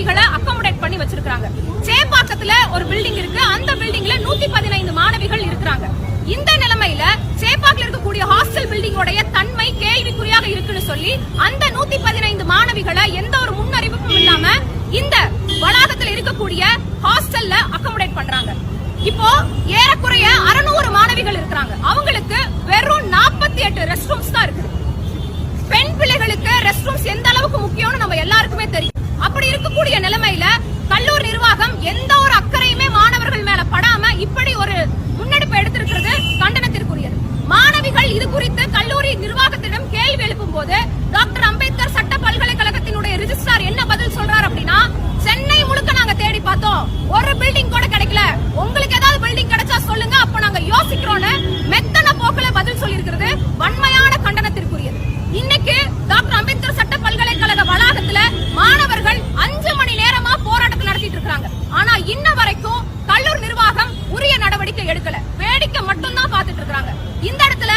ஐம்பதுக்கு மாணவிகளை பண்ணி வச்சிருக்காங்க சேப்பாக்கத்துல ஒரு பில்டிங் இருக்கு. அந்த பில்டிங்ல நூத்தி பதினைந்து மாணவிகள் இருக்கிறாங்க. இந்த நிலைமையில சேப்பாக்கில் இருக்கக்கூடிய ஹாஸ்டல் பில்டிங்கோடைய தன்மை கேள்விக்குறியாக இருக்குன்னு சொல்லி அந்த நூத்தி பதினைந்து மாணவிகளை எந்த ஒரு முன்னறிவிப்பும் இல்லாம இந்த வளாகத்தில் இருக்கக்கூடிய ஹாஸ்டல்ல அகாமடேட் பண்றாங்க. இப்போ ஏறக்குறைய அறுநூறு மாணவிகள் இருக்கிறாங்க. அவங்களுக்கு வெறும் நாற்பத்தி எட்டு ரெஸ்ட் ரூம்ஸ் தான் இருக்குது. பெண் பிள்ளைகளுக்கு ரெஸ்ட் ரூம்ஸ் எந்த அளவுக்கு முக்கியம்னு அப்படி இருக்கக்கூடிய நிலைமையில கல்லூரி நிர்வாகம் எந்த ஒரு வரைக்கும் கல்லூர் நிர்வாகம் உரிய நடவடிக்கை எடுக்கல. வேடிக்கை மட்டும்தான் பாத்துட்டு இருக்காங்க இந்த இடத்துல